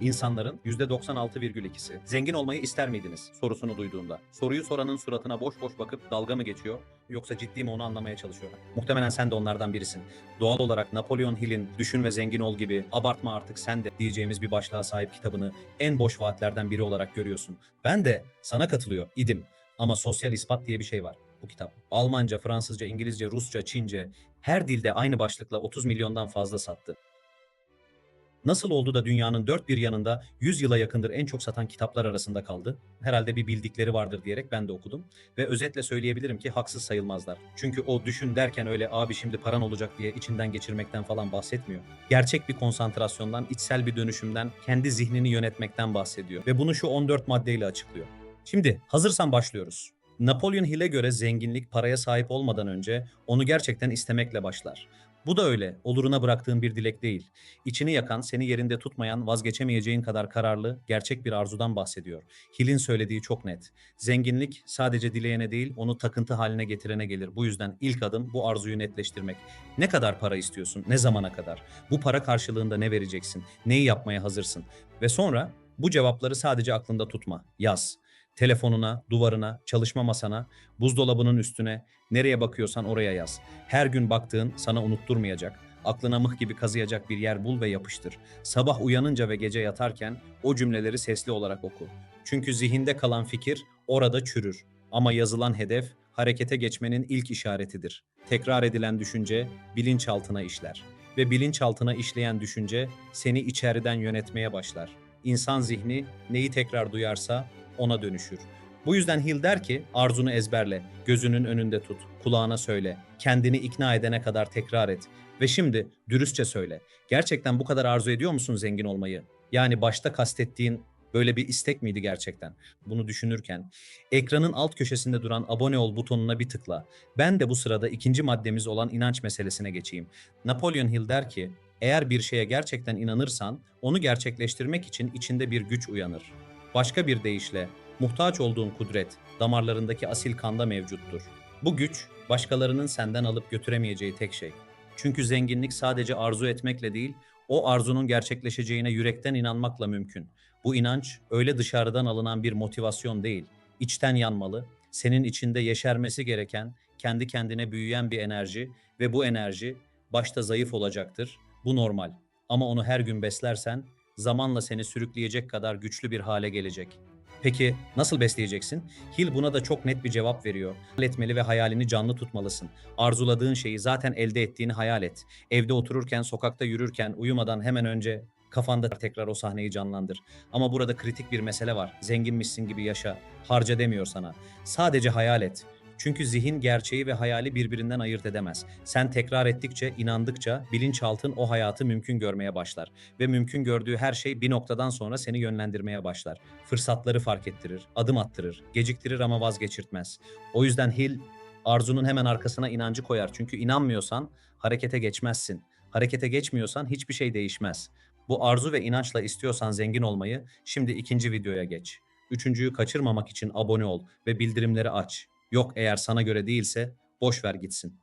İnsanların %96,2'si zengin olmayı ister miydiniz sorusunu duyduğunda. Soruyu soranın suratına boş boş bakıp dalga mı geçiyor yoksa ciddi mi onu anlamaya çalışıyor. Muhtemelen sen de onlardan birisin. Doğal olarak Napolyon Hill'in Düşün ve Zengin Ol gibi abartma artık sen de diyeceğimiz bir başlığa sahip kitabını en boş vaatlerden biri olarak görüyorsun. Ben de sana katılıyor idim. Ama sosyal ispat diye bir şey var bu kitap. Almanca, Fransızca, İngilizce, Rusça, Çince her dilde aynı başlıkla 30 milyondan fazla sattı. Nasıl oldu da dünyanın dört bir yanında 100 yıla yakındır en çok satan kitaplar arasında kaldı? Herhalde bir bildikleri vardır diyerek ben de okudum. Ve özetle söyleyebilirim ki haksız sayılmazlar. Çünkü o düşün derken öyle abi şimdi paran olacak diye içinden geçirmekten falan bahsetmiyor. Gerçek bir konsantrasyondan, içsel bir dönüşümden, kendi zihnini yönetmekten bahsediyor. Ve bunu şu 14 maddeyle açıklıyor. Şimdi hazırsan başlıyoruz. Napolyon Hill'e göre zenginlik paraya sahip olmadan önce onu gerçekten istemekle başlar. Bu da öyle, oluruna bıraktığın bir dilek değil. İçini yakan, seni yerinde tutmayan, vazgeçemeyeceğin kadar kararlı, gerçek bir arzudan bahsediyor. Hill'in söylediği çok net. Zenginlik sadece dileyene değil, onu takıntı haline getirene gelir. Bu yüzden ilk adım bu arzuyu netleştirmek. Ne kadar para istiyorsun? Ne zamana kadar? Bu para karşılığında ne vereceksin? Neyi yapmaya hazırsın? Ve sonra bu cevapları sadece aklında tutma. Yaz. Telefonuna, duvarına, çalışma masana, buzdolabının üstüne, nereye bakıyorsan oraya yaz. Her gün baktığın sana unutturmayacak, aklına mıh gibi kazıyacak bir yer bul ve yapıştır. Sabah uyanınca ve gece yatarken o cümleleri sesli olarak oku. Çünkü zihinde kalan fikir orada çürür. Ama yazılan hedef harekete geçmenin ilk işaretidir. Tekrar edilen düşünce bilinçaltına işler ve bilinçaltına işleyen düşünce seni içeriden yönetmeye başlar. İnsan zihni neyi tekrar duyarsa ona dönüşür. Bu yüzden Hill der ki arzunu ezberle, gözünün önünde tut, kulağına söyle, kendini ikna edene kadar tekrar et. Ve şimdi dürüstçe söyle. Gerçekten bu kadar arzu ediyor musun zengin olmayı? Yani başta kastettiğin böyle bir istek miydi gerçekten? Bunu düşünürken ekranın alt köşesinde duran abone ol butonuna bir tıkla. Ben de bu sırada ikinci maddemiz olan inanç meselesine geçeyim. Napolyon Hill der ki eğer bir şeye gerçekten inanırsan onu gerçekleştirmek için içinde bir güç uyanır. Başka bir deyişle muhtaç olduğun kudret damarlarındaki asil kanda mevcuttur. Bu güç başkalarının senden alıp götüremeyeceği tek şey. Çünkü zenginlik sadece arzu etmekle değil, o arzunun gerçekleşeceğine yürekten inanmakla mümkün. Bu inanç öyle dışarıdan alınan bir motivasyon değil, içten yanmalı, senin içinde yeşermesi gereken, kendi kendine büyüyen bir enerji ve bu enerji başta zayıf olacaktır. Bu normal. Ama onu her gün beslersen zamanla seni sürükleyecek kadar güçlü bir hale gelecek. Peki nasıl besleyeceksin? Hill buna da çok net bir cevap veriyor. Etmeli ve hayalini canlı tutmalısın. Arzuladığın şeyi zaten elde ettiğini hayal et. Evde otururken, sokakta yürürken, uyumadan hemen önce kafanda tekrar o sahneyi canlandır. Ama burada kritik bir mesele var. Zenginmişsin gibi yaşa. Harca demiyor sana. Sadece hayal et. Çünkü zihin gerçeği ve hayali birbirinden ayırt edemez. Sen tekrar ettikçe, inandıkça bilinçaltın o hayatı mümkün görmeye başlar. Ve mümkün gördüğü her şey bir noktadan sonra seni yönlendirmeye başlar. Fırsatları fark ettirir, adım attırır, geciktirir ama vazgeçirtmez. O yüzden Hill arzunun hemen arkasına inancı koyar. Çünkü inanmıyorsan harekete geçmezsin. Harekete geçmiyorsan hiçbir şey değişmez. Bu arzu ve inançla istiyorsan zengin olmayı şimdi ikinci videoya geç. Üçüncüyü kaçırmamak için abone ol ve bildirimleri aç. Yok eğer sana göre değilse boş ver gitsin.